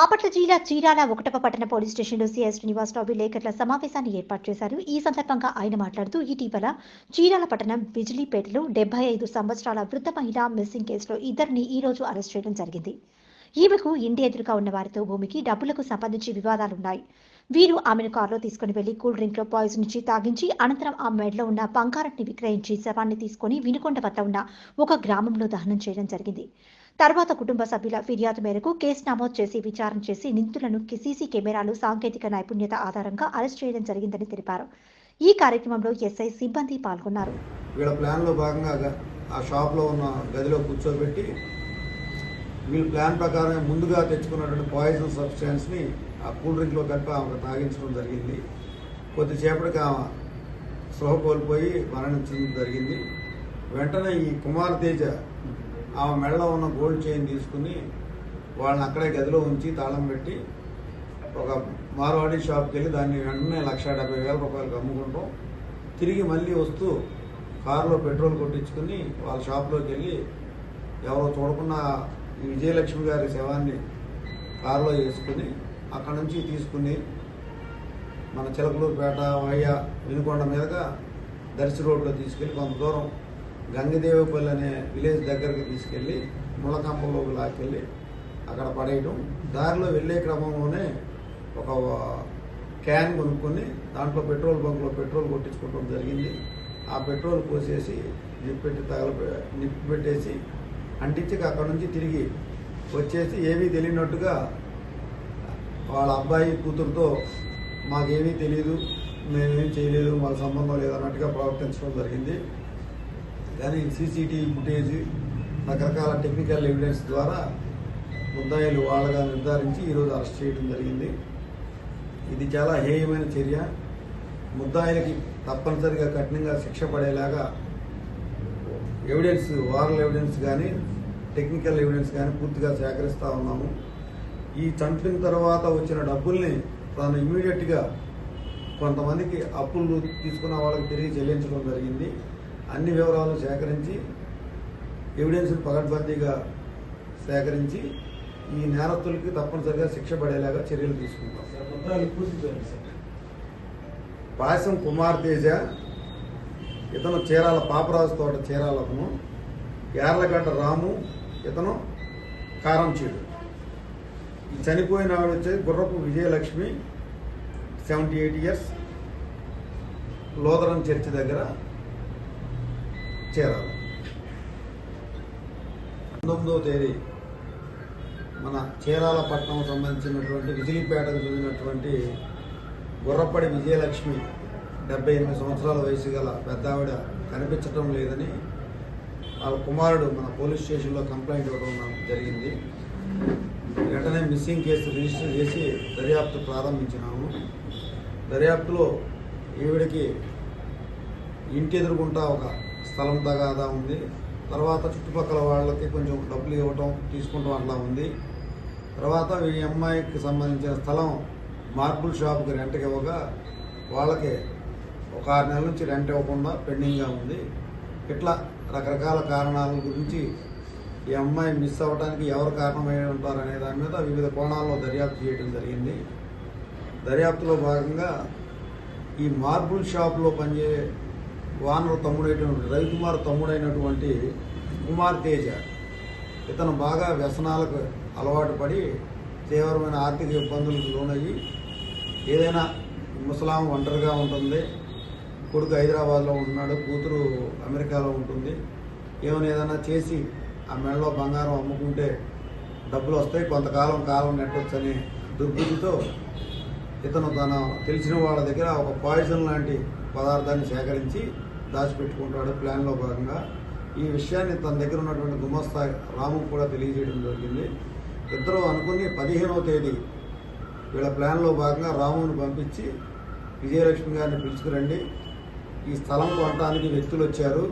బాపట్ల జిల్లా చీరాల ఒకటవ పట్టణ పోలీస్ స్టేషన్లో సీఎస్ శ్రీనివాసరావు విలేకరుల సమావేశాన్ని ఏర్పాటు చేశారు. ఈ సందర్భంగా ఆయన మాట్లాడుతూ ఇటీవల చీరాల పట్టణం బిజిలీపేటలో డెబ్బై ఐదు సంవత్సరాల వృద్ధ మహిళ మిస్సింగ్ కేసులో ఇద్దరిని ఈ రోజు అరెస్ట్ చేయడం జరిగింది. ఈమెకు ఇంటి ఎదురుగా ఉన్న వారితో భూమికి డబ్బులకు సంబంధించి వివాదాలున్నాయి. వీరు ఆమెను కారులో తీసుకుని వెళ్ళి కూల్ డ్రింక్లో పాయిజన్ ఇచ్చి తాగించి అనంతరం ఆ మెడలో ఉన్న పంకారట్ని విక్రయించి శవాన్ని తీసుకుని వినుకొండ వద్ద ఉన్న ఒక గ్రామంలో దహనం చేయడం జరిగింది. తర్వాత కుటుంబ సభ్యుల ఫిర్యాదు మేరకు కేసు నమోదు చేసి విచారణ చేసి నిందితులను సీసీ కెమెరాలు సాంకేతిక నైపుణ్యత ఆధారంగా అరెస్ట్ చేయడం జరిగిందని తెలిపారు. ఈ కార్యక్రమంలో ఎస్ఐ సిబ్బంది పాల్గొన్నారు. వీళ్ళ ప్లాన్లో భాగంగా ఆ షాప్లో ఉన్న గదిలో కూర్చోబెట్టి వీళ్ళ ప్లాన్ ప్రకారం ముందుగా తెచ్చుకున్నటువంటి పాయిజన్ సబ్స్టాన్స్ని ఆ కూల్ డ్రింక్లో కలిపి ఆమె తాగించడం జరిగింది. కొద్దిసేపటికి ఆమె స్పృహ కోల్పోయి మరణించడం జరిగింది. వెంటనే ఈ కుమార్ తేజ ఆమె మెడలో ఉన్న గోల్డ్ చైన్ తీసుకుని వాళ్ళని అక్కడే గదిలో ఉంచి తాళం పెట్టి ఒక మార్వాడి షాప్కి వెళ్ళి దాన్ని వెంటనే లక్ష డెబ్బై వేల రూపాయలకు అమ్ముకుంటాం. తిరిగి మళ్ళీ వస్తూ కారులో పెట్రోల్ కొట్టించుకుని వాళ్ళ షాప్లోకి వెళ్ళి ఎవరో చూడకుండా ఈ విజయలక్ష్మి గారి శవాన్ని కారులో వేసుకుని అక్కడ నుంచి తీసుకుని మన చిలకలూరుపేట వయ్య వినుకొండ మీదుగా దర్శి రోడ్లో తీసుకెళ్ళి కొంత దూరం గంగదేవపల్లి అనే విలేజ్ దగ్గరికి తీసుకెళ్ళి ముళ్ళకంపంలోకి లాక్కెళ్ళి అక్కడ పడేయడం దారిలో వెళ్ళే క్రమంలోనే ఒక క్యాన్ కొనుక్కొని దాంట్లో పెట్రోల్ బంక్లో పెట్రోల్ కొట్టించుకోవడం జరిగింది. ఆ పెట్రోల్ పోసేసి నిప్పు పెట్టి తగల నిప్పు పెట్టేసి అంటించి అక్కడ నుంచి తిరిగి వచ్చేసి ఏమీ తెలియనట్టుగా వాళ్ళ అబ్బాయి కూతురుతో మాకేమీ తెలియదు మేమేం చేయలేదు వాళ్ళ సంబంధం లేదు అన్నట్టుగా ప్రవర్తించడం జరిగింది. కానీ సీసీటీవీ ఫుటేజ్ రకరకాల టెక్నికల్ ఎవిడెన్స్ ద్వారా ముద్దాయిలు వాళ్ళగా నిర్ధారించి ఈరోజు అరెస్ట్ చేయడం జరిగింది. ఇది చాలా హేయమైన చర్య. ముద్దాయిలకి తప్పనిసరిగా కఠినంగా శిక్ష పడేలాగా ఎవిడెన్స్ వారల్ ఎవిడెన్స్ కానీ టెక్నికల్ ఎవిడెన్స్ కానీ పూర్తిగా సేకరిస్తూ ఉన్నాము. ఈ చంపిన తర్వాత వచ్చిన డబ్బుల్ని తాను ఇమీడియట్గా కొంతమందికి అప్పులు తీసుకున్న వాళ్ళకి తిరిగి చెల్లించడం జరిగింది. అన్ని వివరాలు సేకరించి ఎవిడెన్స్ పకడ్బందీగా సేకరించి ఈ నేరస్తులకి తప్పనిసరిగా శిక్ష పడేలాగా చర్యలు తీసుకుంటాం. పాయసం కుమార్ తేజ ఇతను చీరాల పాపరాజు తోట చీరాల అతను యార్లగడ్డ రాము ఇతను కారంచీడు. ఈ చనిపోయిన ఆవిడ వచ్చేసి గుర్రపు విజయలక్ష్మి సెవెంటీ ఎయిట్ ఇయర్స్ లోదరం చర్చి దగ్గర. చేరాలి. పంతొమ్మిదవ తేదీ మన చీరాల పట్టణం సంబంధించినటువంటి విజిలిపేటకు చెందినటువంటి గుర్రపడి విజయలక్ష్మి డెబ్బై ఎనిమిది సంవత్సరాల వయసు గల పెద్దావిడ కనిపించటం లేదని వాళ్ళ కుమారుడు మన పోలీస్ స్టేషన్లో కంప్లైంట్ ఇవ్వడం జరిగింది. వెంటనే మిస్సింగ్ కేసు రిజిస్టర్ చేసి దర్యాప్తు ప్రారంభించినాము. దర్యాప్తులో ఈవిడికి ఇంటి ఎదురుకుంటా ఒక స్థలం తగాదా ఉంది. తర్వాత చుట్టుపక్కల వాళ్ళకి కొంచెం డబ్బులు ఇవ్వటం తీసుకుంటాం అట్లా ఉంది. తర్వాత ఈ అమ్మాయికి సంబంధించిన స్థలం మార్బుల్ షాప్కి రెంట్కి ఇవ్వగా వాళ్ళకి ఒక ఆరు నెలల నుంచి రెంట్ ఇవ్వకుండా పెండింగ్గా ఉంది. ఇట్లా రకరకాల కారణాల గురించి ఈ అమ్మాయి మిస్ అవ్వడానికి ఎవరు కారణమై ఉంటారు అనే దాని మీద వివిధ కోణాల్లో దర్యాప్తు చేయడం జరిగింది. దర్యాప్తులో భాగంగా ఈ మార్బుల్ షాప్లో పనిచే వానరు తమ్ముడైనటువంటి రవికుమార్ తమ్ముడైనటువంటి కుమార్ తేజ. ఇతను బాగా వ్యసనాలకు అలవాటు పడి తీవ్రమైన ఆర్థిక ఇబ్బందులకు లోనయ్యి ఏదైనా ముసలాం ఒంటరిగా ఉంటుంది కొడుకు హైదరాబాద్లో ఉంటున్నాడు కూతురు అమెరికాలో ఉంటుంది ఏమైనా ఏదైనా చేసి ఆ మెడలో బంగారం అమ్ముకుంటే డబ్బులు వస్తాయి కొంతకాలం కాలం నెట్టొచ్చని దుర్బుద్ధితో ఇతను తన తెలిసిన వాళ్ళ దగ్గర ఒక పాయిజన్ లాంటి పదార్థాన్ని సేకరించి దాచిపెట్టుకుంటాడు ప్లాన్లో భాగంగా. ఈ విషయాన్ని తన దగ్గర ఉన్నటువంటి గుమస్తా రాము కూడా తెలియజేయడం జరిగింది. ఇద్దరు అనుకుని పదిహేనవ తేదీ వీళ్ళ ప్లాన్లో భాగంగా రాముని పంపించి విజయలక్ష్మి గారిని పిలుచుకురండి. ఈ స్థలం కొనటానికి వ్యక్తులు వచ్చారు.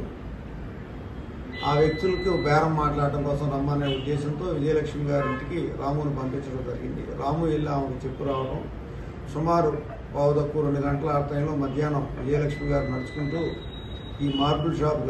ఆ వ్యక్తులకు బేరం మాట్లాడటం కోసం రమ్మనే ఉద్దేశంతో విజయలక్ష్మి గారి ఇంటికి రాముని పంపించడం జరిగింది. రాము వెళ్ళి ఆమెకు చెప్పు రావడం సుమారు పావు తక్కువ రెండు గంటల ఆ టైంలో మధ్యాహ్నం విజయలక్ష్మి గారు నడుచుకుంటూ ఈ మార్బుల్ షాప్